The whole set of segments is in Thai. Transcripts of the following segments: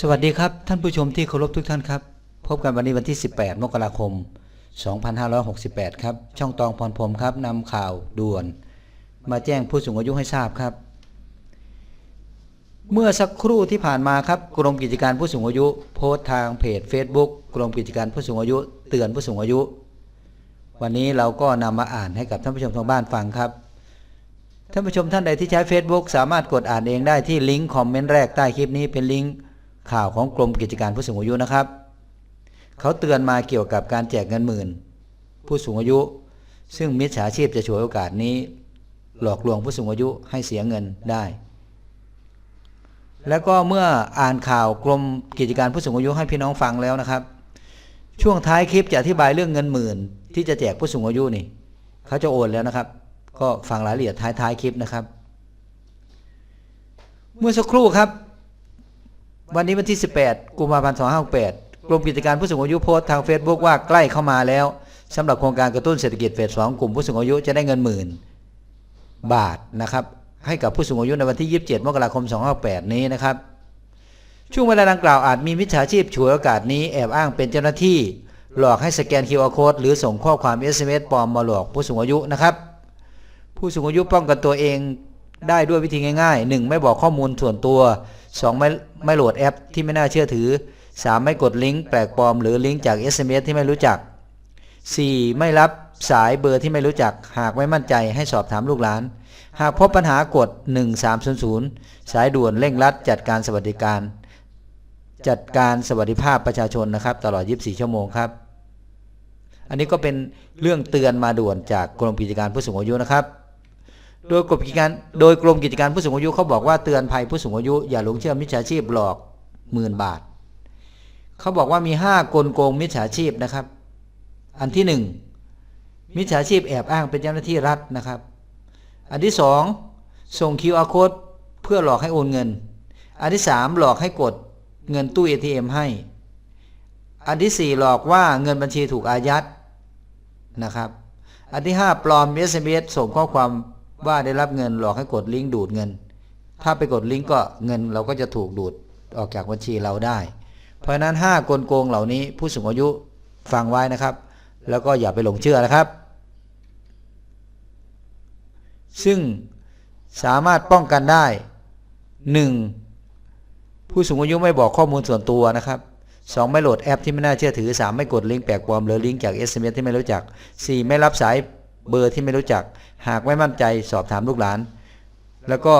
สวัสดีครับ ท่านผู้ชมที่เคารพทุกท่านครับ พบกันวันนี้วันที่ 18 มกราคม 2568 ครับ ช่องตองพรพรมครับนำข่าวด่วน มาแจ้งผู้สูงอายุให้ทราบครับ เมื่อสักครู่ที่ผ่านมาครับกรมกิจการผู้สูงอายุ โพสต์ทางเพจ Facebook กรมกิจการผู้สูงอายุ เตือนผู้สูงอายุ วันนี้เราก็นำมาอ่านให้กับท่านผู้ชมทางบ้านฟังครับท่านผู้ชมท่านใดที่ใช้ Facebook สามารถกดอ่านเองได้ที่ลิงก์คอมเมนต์แรกใต้คลิปนี้เป็นลิงก์ ข่าวของกรมกิจการผู้สูงอายุนะครับ เขาเตือนมาเกี่ยวกับการแจกเงินหมื่น ผู้สูงอายุ ซึ่งมิจฉาชีพจะฉวยโอกาสนี้ หลอกลวงผู้สูงอายุให้เสียเงินได้ แล้วก็เมื่ออ่านข่าวกรมกิจการผู้สูงอายุให้พี่น้องฟังแล้วนะครับ ช่วงท้ายคลิปจะอธิบายเรื่องเงินหมื่น ที่จะแจกผู้สูงอายุนี่ เขาจะโอนแล้วนะครับ ก็ฟังรายละเอียดท้ายท้ายๆคลิปนะครับ เมื่อสักครู่ครับ วันนี้วันที่ 18 กุมภาพันธ์ 2568 กรมกิจการผู้สูงอายุโพสต์ทาง Facebook ว่าใกล้เข้ามาแล้วสำหรับโครงการกระตุ้นเศรษฐกิจเฟส2กลุ่มผู้สูงอายุจะได้เงินหมื่นบาทนะครับให้กับผู้สูงอายุในวันที่ 27 มกราคม 2568 นี้นะครับ ช่วงเวลาดังกล่าวอาจมีมิจฉาชีพฉวยโอกาสนี้แอบอ้างเป็นเจ้าหน้าที่ หลอกให้สแกน QR code หรือส่งข้อความ SMS ปลอมมาหลอกผู้สูงอายุนะครับ ผู้สูงอายุป้องกันตัวเองได้ด้วยวิธีง่ายๆ 1. ไม่บอกข้อมูลส่วนตัว 2. ไม่ไม่โหลดแอปที่ไม่น่าเชื่อถือ 3. ไม่กดลิงก์แปลกปลอมหรือลิงก์จาก SMS ที่ไม่รู้จัก 4. ไม่รับสายเบอร์ที่ไม่รู้จัก หากไม่มั่นใจให้สอบถามลูกหลาน หากพบปัญหากด 1300 สายด่วนเร่งรัดจัดการสวัสดิการ จัดการสวัสดิภาพประชาชนนะครับ ตลอด 24 ชั่วโมงครับ อันนี้ก็เป็นเรื่องเตือนมาด่วนจากกรมกิจการผู้สูงอายุนะครับ โดยกรมกิจการโดยกรมกิจการผู้สูงอายุเขาบอกว่าเตือนภัยผู้สูงอายุอย่าหลงเชื่อมิจฉาชีพหลอกหมื่นบาทเขาบอกว่ามี5กลโกงมิจฉาชีพนะครับ อันที่1มิจฉาชีพแอบอ้างเป็นเจ้าหน้าที่รัฐนะครับ อันที่2ส่ง QR code เพื่อหลอกให้โอนเงิน อันที่3หลอกให้กดเงินตู้ ATM ให้ อันที่4หลอกว่าเงินบัญชีถูกอายัดนะครับ อันที่5ปลอม SMS ส่งข้อความ ว่าได้รับเงินหลอกให้กดลิงก์ดูดเงิน ถ้าไปกดลิงก์ก็เงินเราก็จะถูกดูดออกจากบัญชีเราได้ เพราะฉะนั้น 5 กลโกงเหล่านี้ผู้สูงอายุฟังไว้นะครับ แล้วก็อย่าไปหลงเชื่อนะครับ ซึ่งสามารถป้องกันได้ 1. ผู้สูงอายุไม่บอกข้อมูลส่วนตัวนะครับ 2. ไม่โหลดแอปที่ไม่น่าเชื่อถือ 3. ไม่กดลิงก์แปลกปลอมหรือลิงก์จาก SMS ที่ไม่รู้จัก 4. ไม่รับสาย เบอร์ที่ไม่รู้จัก หากไม่มั่นใจสอบถามลูกหลาน แล้วก็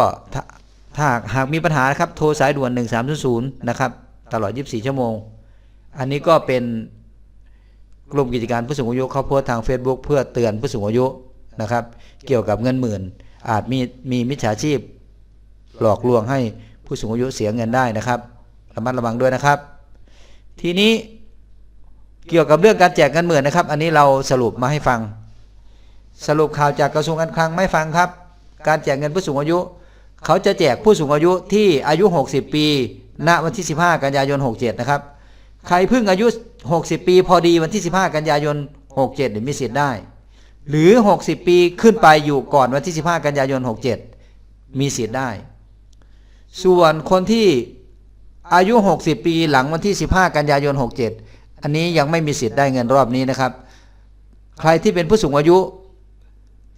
ถ้าหากมีปัญหานะครับ โทรสายด่วน 1300 นะครับ ตลอด 24 ชั่วโมง อันนี้ก็เป็นกลุ่มกิจการผู้สูงอายุเขาโพสทาง Facebook เพื่อเตือนผู้สูงอายุนะครับ เกี่ยวกับเงินหมื่น อาจมีมีมิจฉาชีพ หลอกลวงให้ผู้สูงอายุเสียเงินได้นะครับระมัดระวังด้วยนะครับ ทีนี้เกี่ยวกับเรื่องการแจกเงินหมื่นนะครับ อันนี้เราสรุปมาให้ฟัง สรุปข่าวจากกระทรวงการคลังไม่ฟังครับ การแจกเงินผู้สูงอายุ เขาจะแจกผู้สูงอายุที่อายุ 60 ปี ณ วันที่ 15 กันยายน 67 นะครับ ใครเพิ่งอายุ 60 ปีพอดีวันที่ 15 กันยายน 67เนี่ยมีสิทธิ์ได้ หรือ 60 ปีขึ้นไปอยู่ก่อนวันที่ 15 กันยายน 67 มีสิทธิ์ได้ ส่วนคนที่อายุ 60 ปีหลังวันที่ 15 กันยายน 67 อันนี้ยังไม่มีสิทธิ์ได้เงินรอบนี้นะครับ ใครที่เป็นผู้สูงอายุ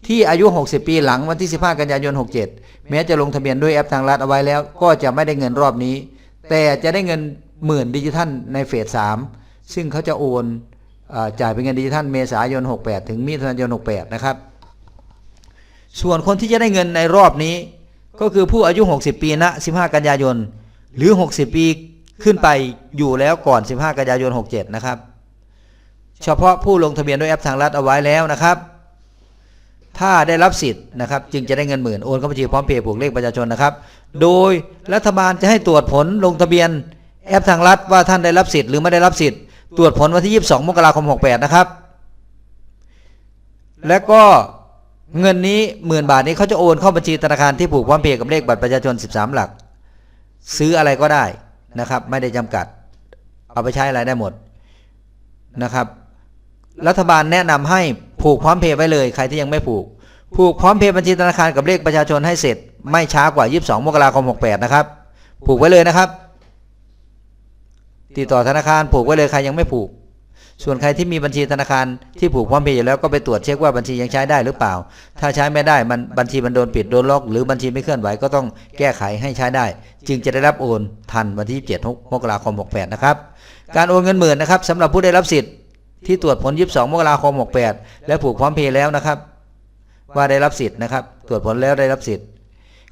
ที่อายุ 60 ปีหลังวันที่ 15 กันยายน 67 แม้จะลงทะเบียนด้วยแอปทางรัฐเอาไว้แล้ว ก็จะไม่ได้เงินรอบนี้ แต่จะได้เงินหมื่นดิจิทัลในเฟส 3 ซึ่งเขาจะโอนอจ่ายเป็นเงินดิจิทัลเมษายน 68 ถึงมิถุนายน 68 นะครับ ส่วนคนที่จะได้เงินในรอบนี้ ก็คือผู้อายุ 60 ปีณ15 กันยายน หรือ 60 ปีขึ้นไปอยู่แล้วก่อน 15 กันยายน 67 นะครับ เฉพาะผู้ลงทะเบียนด้วยแอปทางรัฐเอาไว้แล้วนะครับ ถ้าได้รับสิทธิ์นะครับ จึงจะได้เงินหมื่นโอนเข้าบัญชีพร้อมเพย์ผูกเลขประชาชนนะครับ โดยรัฐบาลจะให้ตรวจผลลงทะเบียน แอปทางรัฐว่าท่านได้รับสิทธิ์หรือไม่ได้รับสิทธิ์ตรวจผลวันที่ 22 มกราคม 68 นะครับ และก็เงินนี้หมื่นบาทนี้เขาจะโอนเข้าบัญชีธนาคารที่ผูกพร้อมเพย์กับเลขบัตรประชาชน 13 หลัก ซื้ออะไรก็ได้นะครับ ไม่ได้จำกัด เอาไปใช้อะไรได้หมดนะครับ รัฐบาลแนะนำให้ ผูกพร้อมเพย์ไว้เลยใครที่ยังไม่ผูก ผูกพร้อมเพย์บัญชีธนาคารกับเลขประชาชนให้เสร็จ ไม่ช้ากว่า 22 มกราคม 68 นะครับ ผูกไว้เลยนะครับ ติดต่อธนาคารผูกไว้เลยใครยังไม่ผูก ส่วนใครที่มีบัญชีธนาคารที่ผูกพร้อมเพย์อยู่แล้วก็ไปตรวจเช็คว่าบัญชียังใช้ได้หรือเปล่า ถ้าใช้ไม่ได้มันบัญชีมันโดนปิดโดนล็อก หรือบัญชีไม่เคลื่อนไหวก็ต้องแก้ไขให้ใช้ได้ จึงจะได้รับโอนทันวันที่ 27 มกราคม 68 นะครับ การโอนเงินหมื่นนะครับสำหรับผู้ได้รับสิทธิ์ ที่ตรวจผล22มกราคม68และผูกพร้อมเพย์แล้วนะครับ ว่าได้รับสิทธิ์นะครับ ตรวจผลแล้วได้รับสิทธิ์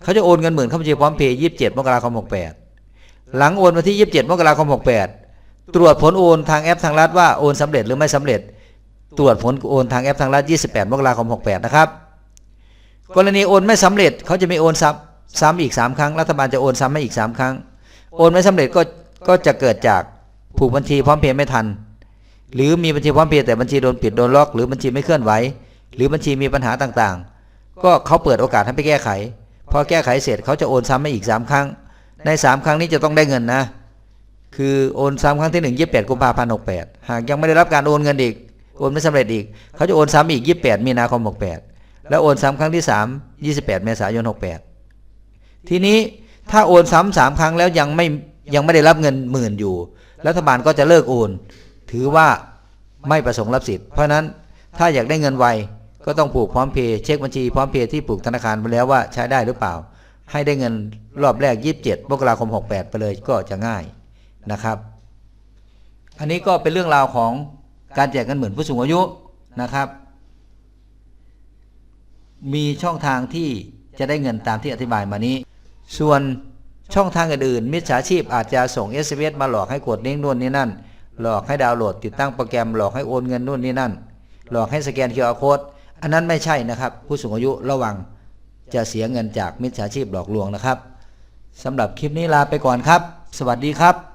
เขาจะโอนเงินหมื่นเข้าบัญชีพร้อมเพย์27มกราคม68หลังโอนวันที่27มกราคม68ตรวจผลโอนทางแอปทางรัฐว่าโอนสำเร็จหรือไม่สำเร็จ ตรวจผลโอนทางแอปทางรัฐ28มกราคม68นะครับกรณีโอนไม่สำเร็จเขาจะมีโอนซ้ำซ้ำอีก 3 ครั้ง รัฐบาลจะโอนซ้ำให้อีก 3 ครั้ง โอนไม่สำเร็จก็ก็จะเกิดจากผูกบัญชีพร้อมเพย์ไม่ทัน หรือมีบัญชีพร้อมเพย์แต่บัญชีโดนปิดโดนล็อก หรือบัญชีไม่เคลื่อนไหว หรือบัญชีมีปัญหาต่างๆ ก็เขาเปิดโอกาสให้ไปแก้ไข พอแก้ไขเสร็จเขาจะโอนซ้ำให้อีก 3 ครั้ง ใน 3 ครั้งนี้จะต้องได้เงินนะ คือโอนซ้ำครั้งที่1 28กุมภาพันธ์68หากยังไม่ได้รับการโอนเงินอีก โอนไม่สำเร็จอีก เขาจะโอนซ้ำอีก 28 มีนาคม 68 แล้วโอนซ้ำครั้งที่ 3 28 เมษายน 68 ทีนี้ถ้าโอนซ้ำสามครั้งแล้วยังไม่ยังไม่ได้รับเงินหมื่นอยู่ รัฐบาลก็จะเลิกโอน ถือว่าไม่ประสงค์รับสิทธิ์เพราะฉะนั้นถ้าอยากได้เงินไวก็ต้องผูกพร้อมเพย์เช็คบัญชีพร้อมเพย์ที่ผูกธนาคารไปแล้วว่าใช้ได้หรือเปล่า ให้ได้เงินรอบแรก 27มกราคม 68 ไปเลยก็จะง่ายนะครับ อันนี้ก็เป็นเรื่องราวของการแจกเงินหมื่นผู้สูงอายุนะครับ มีช่องทางที่จะได้เงินตามที่อธิบายมานี้ ส่วนช่องทางอื่นๆมิจฉาชีพอาจจะส่ง s อ s มาหลอกให้กดเลิงก์นู่นนี่นั่น หลอกให้ดาวน์โหลดติดตั้งโปรแกรมหลอกให้โอนเงินนู่นนี่นั่น หลอกให้สแกน QR Code อันนั้นไม่ใช่นะครับ ผู้สูงอายุระวังจะเสียเงินจากมิจฉาชีพหลอกลวงนะครับสำหรับคลิปนี้ลาไปก่อนครับ สวัสดีครับ